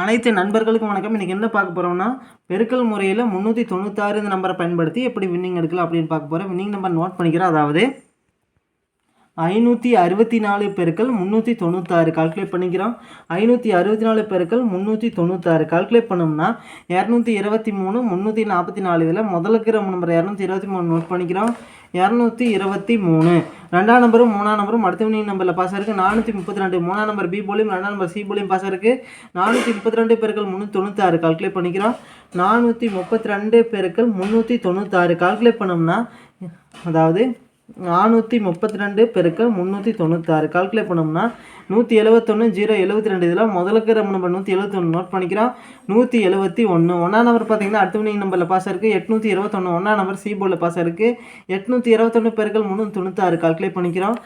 அனைத்து நண்பர்களுக்கும் வணக்கம். இன்றைக்கி என்ன பார்க்க போகிறோம்னா பெருக்கல் முறையில் முந்நூற்றி தொண்ணூத்தாறு இந்த நம்பரை பயன்படுத்தி எப்படி வின்னிங் எடுக்கலாம் அப்படின்னு பார்க்க போகிறோம் வின்னிங் நம்பர் நோட் பண்ணிக்கிறோம் அதாவது ஐநூற்றி அறுபத்தி நாலு பெருக்கள் முந்நூற்றி தொண்ணூத்தாறு கால்குலேட் பண்ணிக்கிறோம். ஐநூற்றி அறுபத்தி நாலு பெருக்கள் முந்நூற்றி தொண்ணூத்தாறு கால்குலேட் பண்ணோம்னா இரநூத்தி இருபத்தி மூணு முந்நூற்றி நாற்பத்தி நாலு இதில் முதலுக்கிற நம்பர் இரநூத்தி இருபத்தி மூணு நோட் பண்ணிக்கிறோம். இரநூத்தி இருபத்தி மூணு. ரெண்டாம் நம்பரும் மூணாம் நம்பரும் அடுத்த வினிங் நம்பரில் பாஸ் இருக்குது நானூற்றி முப்பத்தி ரெண்டு. மூணாம் நம்பர் பி போலியும் ரெண்டாம் நம்பர் சி போலியும் பாஸ் இருக்குது நானூற்றி முப்பத்தி ரெண்டு பேருக்கள் முந்நூற்றி தொண்ணூத்தாறு கால்குலேட் பண்ணிக்கிறோம். நானூற்றி முப்பத்தி ரெண்டு பெருக்கள் முந்நூற்றி தொண்ணூத்தாறு கால்குலேட் பண்ணோம்னா அதாவது நானூற்றி முப்பத்தி ரெண்டு பெருக்கள் முந்நூற்றி தொண்ணூத்தாறு கால்குலேட் பண்ணோம்னா நூற்றி எழுபத்தொன்று ஜீரோ எழுபத்தி ரெண்டு. இதில் முதலுக்கு நம்பர் நூற்றி எழுபத்தொன்று நோட் பண்ணிக்கிறோம். நூற்றி எழுபத்தி ஒன்று ஒன்றா நம்பர் பார்த்தீங்கன்னா அடுத்த வினிங் நம்பரில் பாஸ் இருக்குது எட்நூற்றி இருபத்தொன்று ஒன்றாம் நம்பர் சி போர்டில் பாஸ் இருக்குது எட்நூற்றி இருபத்தொன்று பெருக்கள் முந்நூற்றி தொண்ணூத்தாறு. கால்குலேட் பண்ணிக்கிறோம்.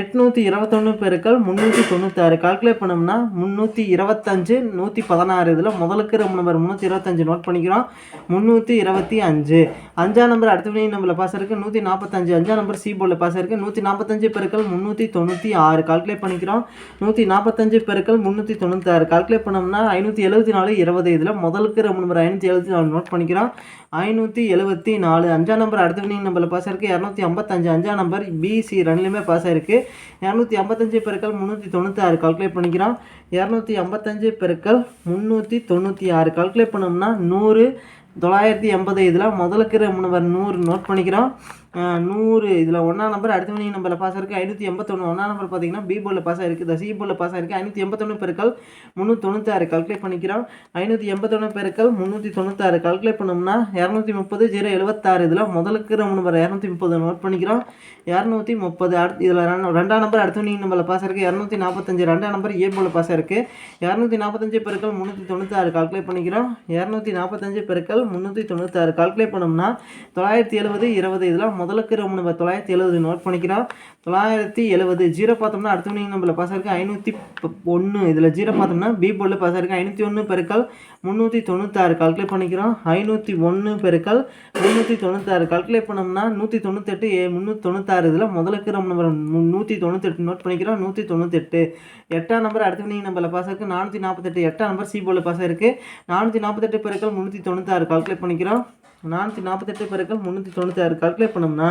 எட்நூற்றி இருபத்தொன்று பெருக்கள் முந்நூற்றி தொண்ணூத்தாறு. கால்குலேட் பண்ணோம்னா முந்நூற்றி இருபத்தஞ்சு நூற்றி பதினாறு. இதில் முதலுக்கு நம்பர் முந்நூற்றி இருபத்தஞ்சு நோட் பண்ணிக்கிறோம். முந்நூற்றி இருபத்தி அஞ்சு. அஞ்சாம் நம்பர் அடுத்த வினிங் நம்பரில் பாஸ் இருக்குது நூற்றி நாற்பத்தஞ்சு அஞ்சாம் நம்பர் சி போர்டில் பாஸ் இருக்குது நூற்றி நாற்பத்தஞ்சு பெருக்கள் முந்நூற்றி தொண்ணூற்றி ஆறு. கால்குலேட் பண்ணிக்கிறோம். நூற்றி நாற்பத்தஞ்சு பெருக்கள் முந்நூற்றி தொண்ணூத்தாறு. கால்குலேட் பண்ணோம்னா ஐநூற்றி எழுபத்தி நாலு இருபது. இதில் முதலுக்கு ரொம்ப நம்பர் ஐநூற்றி எழுபத்தி நாலு நோட் பண்ணிக்கிறோம். ஐநூற்றி எழுபத்தி நாலு அஞ்சாம் நம்பர் அடுத்த வினிங் நம்பரில் பாஸ் இருக்குது இரநூத்தி ஐம்பத்தஞ்சு அஞ்சாம் நம்பர் பிசி ரெண்டுலேயுமே பாஸ் ஆயிருக்கு. இரநூத்தி ஐம்பத்தஞ்சு பெருக்கள் முந்நூற்றி தொண்ணூத்தாறு கால்குலேட் பண்ணிக்கிறோம். இரநூத்தி ஐம்பத்தஞ்சு பெருக்கள் முந்நூற்றி தொண்ணூற்றி ஆறு கால்குலேட் பண்ணோம்னா நூறு. தொள்ளாயிரத்தி எண்பது இதில் முதலுக்கு நம்பர் நூறு நோட் பண்ணிக்கிறோம். நூறு இதில் ஒன்றாம் நம்பர் அடுத்த மணி நம்பரில் பாஸ் இருக்குது ஐநூற்றி எண்பத்தொன்று ஒன்றாம் நம்பர் பார்த்தீங்கன்னா பி போர்டில் பாஸ் ஆயிருக்கு. சி போர்டில் பாஸ் ஆயிருக்கு. ஐநூற்றி எண்பத்தொன்று பெருக்கள் முந்நூற்றி தொண்ணூத்தாறு. கல்குலேட் பண்ணிக்கிறோம். ஐநூற்றி எண்பத்தொன்று பெருக்கள் முந்நூற்றி தொண்ணூத்தாறு. கல்குலேட் பண்ணோம்னா இரநூத்தி முப்பது ஜீரோ எழுபத்தாறு இதில் முதலுக்கு நம்பர் இரநூத்தி முப்பது நோட் பண்ணிக்கிறோம். இரநூத்தி முப்பது அடுத்து இதில் ரெண்டாம் நம்பர் அடுத்த மணி நம்பரில் பாஸ் இருக்குது இரநூத்தி நாற்பத்தஞ்சு ரெண்டாம் நம்பர் ஏ போர்டில் பாஸ் இருக்குது இரநூத்தி நாற்பத்தஞ்சு பெருக்கள் முந்நூற்றி தொண்ணூத்தாறு. கல்குலேட் பண்ணிக்கிறோம். இரநூத்தி நாற்பத்தஞ்சு பெருக்கள் முந்நூற்றி தொண்ணூத்தாறு கால்குலேட் பண்ணோம்னா தொள்ளாயிரத்தி எழுபது இருபது இதில் முதலுக்கு ரொம்ப தொள்ளாயிரத்தி எழுபது நோட் பண்ணிக்கிறோம். தொள்ளாயிரத்தி எழுபது ஜீரோ பார்த்தோம்னா அடுத்த மணி நம்பரில் பாஸ் இருக்குது ஐநூற்றி ஒன்று இதில் ஜீரோ பார்த்தோம்னா பி போர்டில் பாஸ் இருக்குது ஐநூற்றி ஒன்று பெருக்கள் முந்நூற்றி தொண்ணூத்தாறு. கால்குலேட் பண்ணிக்கிறோம். ஐநூற்றி ஒன்று பெருக்கள் முந்நூற்றி தொண்ணூத்தாறு. கால்குலேட் பண்ணோம்னா நூற்றி தொண்ணூத்தெட்டு ஏ முந்நூற்றி தொண்ணூத்தாறு. இதில் முதலுக்கு நம்ம நம்பர் நூற்றி தொண்ணூத்தெட்டு நோட் பண்ணிக்கிறோம். நூற்றி தொண்ணூத்தெட்டு. எட்டாம் நம்பர் அடுத்த வினிங் நம்பரில் பாஸ் இருக்குது நானூற்றி நாற்பத்தெட்டு எட்டாம் நம்பர் சி போர்டில் பாஸ் இருக்குது நானூற்றி நாற்பத்தெட்டு பெருக்கள் முந்நூற்றி தொண்ணூத்தாறு. கால்குலேட் பண்ணிக்கிறோம். நானூற்றி நாற்பத்தெட்டு பெருக்கள் முந்நூற்றி தொண்ணூத்தாறு. கால்குலேட் பண்ணோம்னா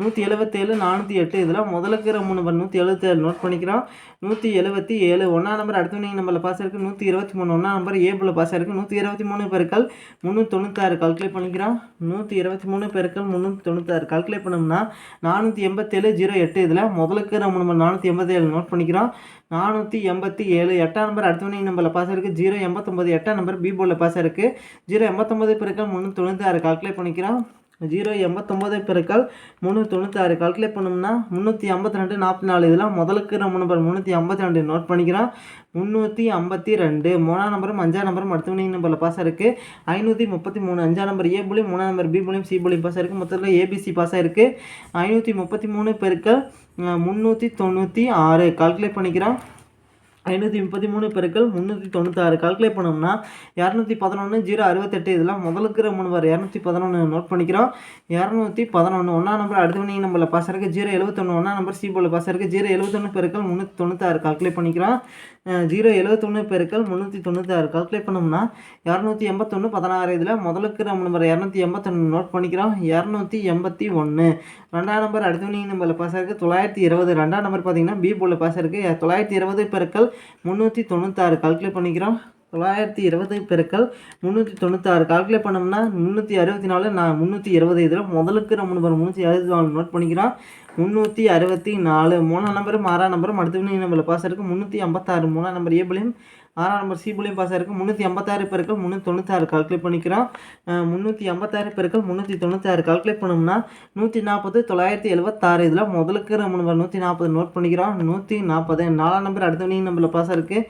நூற்றி எழுபத்தேழு நானூற்றி எட்டு இதில் முதலுக்கு மூணு நம்பர் நூற்றி எழுபத்தேழு நோட் பண்ணிக்கிறோம். நூற்றி எழுபத்தி ஏழு ஒன்றாம் நம்பர் அடுத்த நீங்கள் நம்பரில் பாஸ் இருக்குது நூற்றி இருபத்தி மூணு ஒன்றாம் நம்பர் ஏபிள் பாஸ் இருக்குது நூற்றி இருபத்தி மூணு பெருக்கள் முந்நூற்றி தொண்ணூத்தாறு கால்குலேட் பண்ணிக்கிறோம். நூற்றி இருபத்தி மூணு பெருக்கள் முந்நூற்றி தொண்ணூத்தாறு கால்குலேட் பண்ணோம்னா நானூற்றி எண்பத்தேழு ஜீரோ எட்டு இதில் முதலுக்கு மூணு நம்பர் நானூற்றி எண்பத்தேழு நோட் பண்ணிக்கிறோம். நானூற்றி எண்பத்தி ஏழு எட்டாம் நம்பர் அடுத்த நம்பரில் பாஸ் இருக்குது ஜீரோ எண்பத்தொம்பது எட்டாம் நம்பர் பி போர்டில் பாஸ் இருக்குது ஜீரோ எண்பத்தொம்பது பெருக்கள் முந்நூற்றி தொண்ணூற்றாறு கால்குலேட் பண்ணிக்கிறோம். ஜீரோ எண்பத்தொம்போது பெருக்கள் முந்நூற்றி தொண்ணூத்தாறு. கால்குலேட் பண்ணோம்னா முந்நூற்றி ஐம்பத்தி ரெண்டு நாற்பத்தி நாலு இதெல்லாம் முதலுக்கு நம்ம நம்பர் முந்நூற்றி ஐம்பத்தி ரெண்டு நோட் பண்ணிக்கிறோம். முந்நூற்றி ஐம்பத்தி ரெண்டு மூணாம் நம்பரும் அஞ்சாம் நம்பரும் அடுத்த நம்பரில் பாஸ் இருக்குது ஐநூற்றி முப்பத்தி மூணு அஞ்சாம் நம்பர் ஏ புள்ளியும் மூணாம் நம்பர் பி புள்ளியும் சி புள்ளியும் பாஸ் இருக்குது மொத்தத்தில் ஏபிசி பாஸ் ஆயிருக்கு. ஐநூற்றி முப்பத்தி மூணு பெருக்கள் முந்நூற்றி தொண்ணூற்றி ஆறு. கால்குலேட் பண்ணிக்கிறோம். ஐநூற்றி முப்பத்தி மூணு பெருக்கள் முந்நூற்றி தொண்ணூத்தாறு கால்குலேட் பண்ணோம்னா இரநூத்தி பதினொன்று ஜீரோ அறுபத்தெட்டு இதெல்லாம் முதலுக்கு மூணு பேர் இரநூத்தி பதினொன்று நோட் பண்ணிக்கிறோம். இரநூத்தி பதினொன்று ஒன்றா நம்பர் அடுத்த மணி நம்மள பாஸ் இருக்குது ஜீரோ எழுபத்தொன்று ஒன்றா நம்பர் சி போல் பாஸ் இருக்குது ஜீரோ எழுபத்தொன்று பெருக்கள் முந்நூற்றி தொண்ணூத்தாறு கால்குலேட் பண்ணிக்கிறோம். ஜீரோ எழுபத்தொன்று பெருக்கள் முந்நூற்றி தொண்ணூத்தாறு. கால்குலேட் பண்ணோம்னா இரநூத்தி எண்பத்தொன்று பதினாறு இதில் முதலுக்கு நம்ம நம்பர் இரநூத்தி எண்பத்தொன்று நோட் பண்ணிக்கிறோம். இரநூத்தி எண்பத்தி ஒன்று ரெண்டாம் நம்பர் அடுத்த மணி நம்பரில் பாஸ் இருக்குது தொள்ளாயிரத்தி இருபது. ரெண்டாம் நம்பர் பார்த்தீங்கன்னா பி போல பாஸ் இருக்குது தொள்ளாயிரத்தி இருபது பெருக்கள் முந்நூற்றி தொண்ணூத்தாறு. கால்குலேட் பண்ணிக்கிறோம். தொள்ளாயிரத்தி இருபது பெருக்கள் முந்நூற்றி தொண்ணூத்தாறு. கால்குலேட் பண்ணோம்னா முந்நூற்றி அறுபத்தி நாலு நான் முந்நூற்றி இருபது இதில் முதலுக்கு நம்ம நம்பர் முந்நூற்றி அறுபத்தி நாலு நோட் பண்ணிக்கிறோம். முந்நூற்றி அறுபத்தி நாலு மூணாம் நம்பரும் ஆறாம் நம்பரும் அடுத்த நம்பரில் பாஸ் இருக்குது முந்நூற்றி ஐம்பத்தாறு மூணாம் நம்பர் ஏபிளையும் ஆறாம் நம்பர் சி புள்ளியும் பாஸ் இருக்குது முந்நூற்றி ஐம்பத்தாறு பெருக்கள் முந்நூற்றி தொண்ணூத்தாறு கால்குலேட் பண்ணிக்கிறோம். முந்நூற்றி ஐம்பத்தாறு பெருக்கள் முந்நூற்றி தொண்ணூத்தாறு கால்குலேட் பண்ணோம்னா நூற்றி நாற்பது தொள்ளாயிரத்தி எழுபத்தாறு இதில் முதலுக்கு நம்ம நம்பர் நூற்றி நாற்பது நோட் பண்ணிக்கிறோம். நூற்றி நாற்பது நாலாம் நம்பர் அடுத்த வினிங் நம்பரில் பாஸ் இருக்குது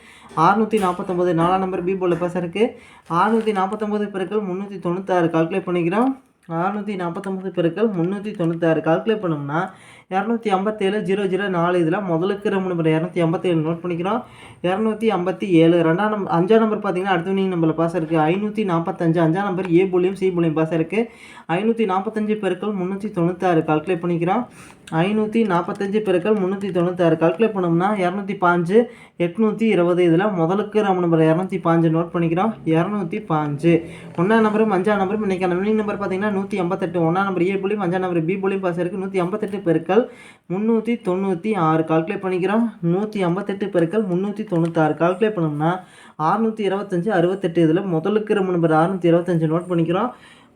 ஆறுநூற்றி நாற்பத்தொம்பது நாலாம் நம்பர் பி போல் பாஸ் இருக்குது ஆறுநூற்றி நாற்பத்தொம்பது பெருக்கள் முந்நூற்றி தொண்ணூத்தாறு கால்குலேட் பண்ணிக்கிறோம். அறநூற்றி நாற்பத்தொம்பது பெருக்கள் முந்நூற்றி தொண்ணூத்தாறு கால்குலேட் பண்ணோம்னா இரநூத்தி ஐம்பத்தேழு ஜீரோ ஜீரோ நாலு இதில் முதலுக்கு ரொம்ப நம்பர் இரநூத்தி ஐம்பத்தேழு நோட் பண்ணிக்கிறோம். இரநூத்தி ஐம்பத்தி ஏழு ரெண்டாம் நம்பர் அஞ்சாம் நம்பர் பார்த்தீங்கன்னா அடுத்த வினிங் நம்பரில் பாஸ் இருக்குது ஐநூற்றி நாற்பத்தஞ்சு அஞ்சாம் நம்பர் ஏ புள்ளியும் சி புள்ளியும் பாஸ் இருக்குது ஐநூற்றி நாற்பத்தஞ்சு பெருக்கள் முந்நூற்றி தொண்ணூத்தாறு கால்குலேட் பண்ணிக்கிறோம். ஐநூற்றி நாற்பத்தஞ்சு பெருக்கள் முந்நூற்றி தொண்ணூத்தாறு கால்குலேட் பண்ணோம்னா இரநூத்தி பாஞ்சு எட்நூற்றி இருபது இதில் முதலுக்கு நம்ம நம்பர் இரநூத்தி பாஞ்சு நோட் பண்ணிக்கிறோம். இரநூத்தி பாஞ்சு. ஒன்றாம் நம்பரும் அஞ்சாம் நம்பரும் இன்றைக்கான வினிங் நம்பர் பார்த்தீங்கன்னா நூற்றி ஐம்பத்தெட்டு ஒன்றாம் நம்பர் ஏ புள்ளியும் அஞ்சாம் நம்பர் பி புள்ளியும் பாஸ் இருக்குது நூற்றி ஐம்பத்தெட்டு பெருக்கள் முந்நூற்றி தொண்ணூற்றி ஆறு கால்குலேட் பண்ணிக்கிறோம். நூற்றி ஐம்பத்தெட்டு பெருக்கள் முந்நூற்றி தொண்ணூத்தாறு கால்குலேட் பண்ணோம்னா அறுநூற்றி இருபத்தஞ்சு அறுபத்தெட்டு இதில் முதலுக்கு நம்ம நம்பர் அறுநூற்றி இருபத்தஞ்சு நோட் பண்ணிக்கிறோம்.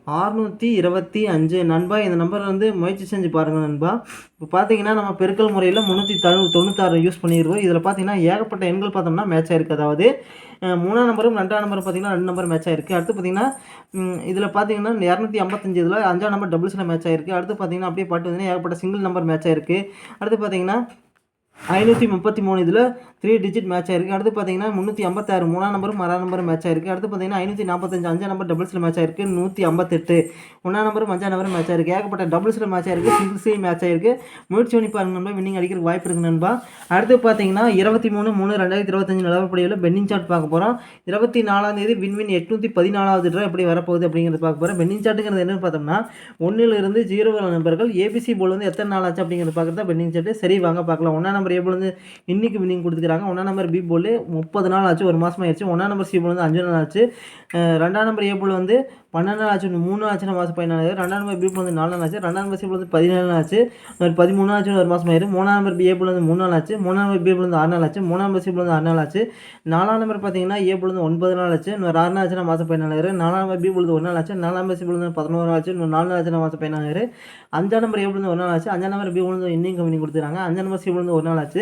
ஆறுநூற்றி இருபத்தி அஞ்சு. நண்பா இந்த நம்பர் வந்து முயற்சி செஞ்சு பாருங்கள் நண்பா. இப்போ பார்த்தீங்கன்னா நம்ம பெருக்கல் முறையில் முந்நூற்றி தொண்ணூ தொண்ணூத்தாறு யூஸ் பண்ணிடுவோம் இதில் பார்த்தீங்கன்னா ஏகப்பட்ட எண்கள் பார்த்தோம்னா மேட்ச் ஆயிருக்கு. அதாவது மூணாம் நம்பரும் ரெண்டாம் நம்பரும் பார்த்தீங்கன்னா ரெண்டு நம்பர் மேட்ச் ஆயிருக்கு. அடுத்து பார்த்தீங்கன்னா இதில் பார்த்தீங்கன்னா இரநூத்தி ஐம்பத்தஞ்சு இதில் அஞ்சாம் நம்பர் டபுள்ஸில் மேட்ச் ஆயிருக்கு. அடுத்து பார்த்தீங்கன்னா அப்படியே பாட்டு வந்து ஏகப்பட்ட சிங்கிள் நம்பர் மேட்ச் ஆயிருக்கு. அடுத்து பார்த்தீங்கன்னா ஐநூற்றி முப்பத்தி மூணு இதில் த்ரீ டிஜிட் மேட்ச் ஆயிருக்கு. அடுத்து பார்த்தீங்கன்னா முந்நூற்றி ஐம்பத்தாறு மூணாம் நம்பரும் ஆறாம் நம்பரும் மேட்ச் ஆயிருக்கு. அடுத்து பார்த்தீங்கன்னா ஐநூற்றி நாற்பத்தஞ்சு அஞ்சாம் நம்பர் டபுள்ஸில் மேட்ச் ஆயிருக்கு. நூற்றி ஐம்பத்தெட்டு ஒன்றாம் நம்பரும் அஞ்சாம் நம்பரும் மேட்ச் ஆயிருக்கு. ஏகப்பட்ட டபுள்ஸில் மேட்ச் ஆயிருக்கு. சிங்கிள்ஸையும் மேட்ச் ஆயிருக்கு. முயற்சி பண்ணி பாருங்க நண்பா வின்னிங் அடிக்கிறதுக்கு வாய்ப்பு இருக்கு நண்பா. அடுத்து பார்த்தீங்கன்னா இருபத்தி மூணு மூணு ரெண்டாயிரத்தி இருபத்தஞ்சு நிலவரப்படியில் பென்னிங் சார்ட் பார்க்க போகிறோம் இருபத்தி நாலாம் தேதி வின்வின் எட்நூற்றி பதினாலாவது ட்ரா எப்படி வரப்போகுது அப்படிங்கிறது பார்க்க போகிறோம் பென்னிங் சார்ட்டுங்கிறது என்னன்னு பார்த்தோம்னா ஒன்றிலிருந்து ஜீரோ நம்பர்கள் ஏபிசி போல் வந்து எத்தனை நாள் ஆச்சு அப்படிங்கிறது பார்க்குறது பென்னிங் சார்ட்டு சரி வாங்க பார்க்கலாம். ஒன்றாம் நம்பர் ஏ போல் வந்து வினிங் கொடுத்துக்கிறாங்க. கொடுத்துருக்காங்க ஒன்றாம் நம்பர் பி போல் முப்பது நாள் ஆச்சு ஒரு மாதம் ஆயிடுச்சு ஒன்றாம் நம்பர் சி போல் வந்து அஞ்சு நாள் ஆச்சு. ரெண்டாம் நம்பர் ஏ போல் வந்து பன்னெண்டு நாள் ஆச்சு ஒன்று மூணு ஆச்சு மாதம் பதினாலு ரெண்டாம் நம்பர் பி வந்து நாலு நாள் ஆச்சு ரெண்டாம் நம்பர் சி வந்து பதினேழு நாள் ஆச்சு ஒரு பதிமூணு ஆச்சு ஒரு மாதம் ஆயிரும் மூணாம் நம்பர் பி ஏ வந்து மூணு நாள் ஆச்சு மூணாம் நம்பர் பி வந்து ஆறு நாள் ஆச்சு மூணாம் நம்பர் சி வந்து ஆறு நாள் ஆச்சு நாலாம் நம்பர் பார்த்தீங்கன்னா ஏ வந்து ஒன்பது நாள் ஆச்சு இன்னொரு ஆறு நாள் ஆச்சுன்னா மாதம் பதினாலாயிரம் நாலாம் நம்பர் பி வந்து ஒரு நாள் ஆச்சு நாலாம் நம்பர் சி வந்து பதினோரு ஆச்சு இன்னும் நாலு நாள் ஆச்சுன்னா மாதம் பதினாலாயிரம் அஞ்சாம் நம்பர் ஏ வந்து ஒரு நாள் ஆச்சு அஞ்சாம் நம்பர் பி வந்து இன்னும் கம்பெனி கொடுத்துருக்காங்க அஞ்சாம் நம்பர் சி வந்து ஒரு நாள் ஆச்சு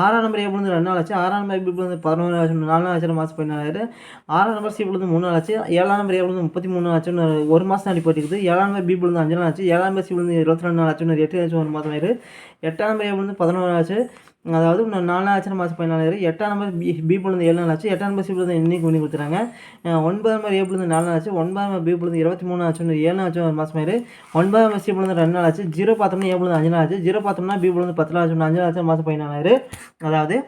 ஆறாம் நம்பர் ஏ வந்து ரெண்டு நாள் ஆச்சு ஆறாம் நம்பர் பி வந்து பதினோரு ஆச்சு நாலு நாள் ஆச்சு மாதம் பதினாலாயிரம் ஆறாம் நம்பர் சி வந்து மூணு நாள் ஆச்சு ஏழாம் நம்பர் ஏ வந்து முப்பத்தி மூணு ஆச்சு ஆச்சுன்னு ஒரு மாதம் அடி போட்டிருக்குது. ஏழாம் பேர் பி விழுந்து வந்து அஞ்சு நாள் ஆச்சு. ஏழாம் பேர் சி விழுந்து இருபத்தி ரெண்டு நாள் ஆச்சுன்னு எட்டு ஆச்சு ஒரு மாதம் ஆயிரு. எட்டாம் பேர் விழுந்து பதினோரு ஆச்சு அதாவது இன்னும் நாலு ஆச்சு ஆச்சுன்னா மாதம் ஆயிரு. எட்டாம் நம்பர் பி பி விழுந்து ஏழு நாள் ஆச்சு. எட்டாம் நம்பர் சி விழுந்து இன்னைக்கு பண்ணி கொடுத்துறாங்க. ஒன்பதாம் நம்பர் ஏ விழுந்து வந்து நாலு நாள் ஆச்சு. ஒன்பதாம் நம்பர் பி விழுந்து இருபத்தி மூணு ஆச்சுன்னு ஏழு நாள் ஆச்சு ஒரு மாதம் ஆயிரு. ஒன்பதாம் நம்பர் சி விழுந்து ரெண்டு நாள் ஆச்சு. ஜீரோ பார்த்தோம்னா ஏ விழுந்து அஞ்சு நாள் ஆச்சு. ஜீரோ பார்த்தோம்னா பி விழுந்து பத்து நாள் ஆச்சு அஞ்சு நாள் ஆச்சு மாதம் பதினாலாயிரம் அதாவது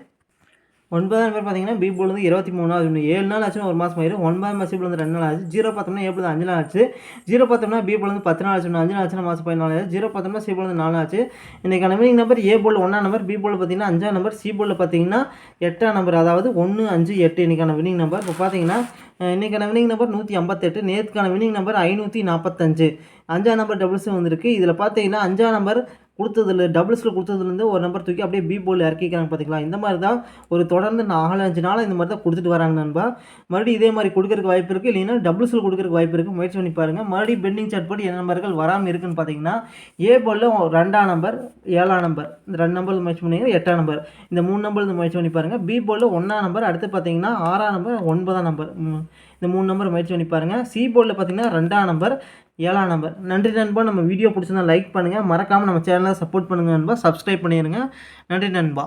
ஒன்பதாம் நம்பர் பார்த்தீங்கன்னா பி போல் வந்து இருபத்தி மூணாவது இன்னும் ஏழு நாள் ஆச்சுன்னா ஒரு மாதம் ஆயிரும். ஒன்பதாம் மாதம் போல் வந்து ரெண்டு நாள் ஆச்சு. ஜீரோ பார்த்தோம்னா ஏ அஞ்சு நாள் ஆச்சு. ஜீரோ பார்த்தோம்னா பி போல் வந்து பத்து நாள் ஆச்சு. அஞ்சு நாள் ஆச்சுன்னா மாதம் பதினாலு ஜீரோ பார்த்தோம்னா சி போல் நாலு ஆச்சு. இன்றைக்கான வினிங் நம்பர் ஏ போல் ஒன்றாம் நம்பர் பி போல் பார்த்தீங்கன்னா அஞ்சாம் நம்பர் சி போல் பார்த்தீங்கன்னா எட்டாம் நம்பர் அதாவது ஒன்று அஞ்சு எட்டு இன்றைக்கான வினிங் நம்பர் இப்போ பார்த்தீங்கன்னா இன்றைக்கான இன்னைக்கான வினிங் நம்பர் நூற்றி ஐம்பத்தெட்டு. நேற்றுக்கான வினிங் நம்பர் ஐநூற்றி நாற்பத்தஞ்சு அஞ்சாம் நம்பர் டபுள்ஸும் வந்திருக்கு. இதில் பார்த்தீங்கன்னா அஞ்சாம் நம்பர் கொடுத்ததுல டபுள்ஸில் கொடுத்ததுலேருந்து ஒரு நம்பர் தூக்கி அப்படியே பி போல் இறக்கிக்கிறாங்க பார்த்திங்களா இந்த மாதிரி தான் ஒரு தொடர்ந்து நாலஞ்சு நாள் இந்த மாதிரி தான் கொடுத்துட்டு வராங்க நண்பா. மறுபடியும் இதே மாதிரி கொடுக்குறக்கு வாய்ப்பு இருக்குது இல்லைன்னா டபுள்ஸில் கொடுக்குறக்கு வாய்ப்பு இருக்குது முயற்சி பண்ணி பாருங்கள் மறுபடியும் பெண்டிங் சார்ட் போட்டு என்ன நம்பர்கள் வராமல் இருக்குன்னு பார்த்தீங்கன்னா ஏ போலில் ரெண்டாம் நம்பர் ஏழாம் நம்பர் இந்த ரெண்டு நம்பர் முயற்சி பண்ணிங்கன்னா எட்டாம் நம்பர் இந்த மூணு நம்பர் முயற்சி பண்ணி பாருங்கள் பி போலில் ஒன்றாம் நம்பர் அடுத்து பார்த்தீங்கன்னா ஆறாம் நம்பர் ஒன்பதாம் நம்பர் இந்த மூணு நம்பர் முயற்சி பண்ணி பாருங்கள் சி போர்டில் பார்த்தீங்கன்னா ரெண்டாம் நம்பர் ஏழாம் நம்பர். நன்றி நண்பா. நம்ம வீடியோ பிடிச்சிருந்தா லைக் பண்ணுங்கள் மறக்காமல் நம்ம சேனலை சப்போர்ட் பண்ணுங்கள் நண்பா. சப்ஸ்கிரைப் பண்ணிடுங்க நன்றி நண்பா.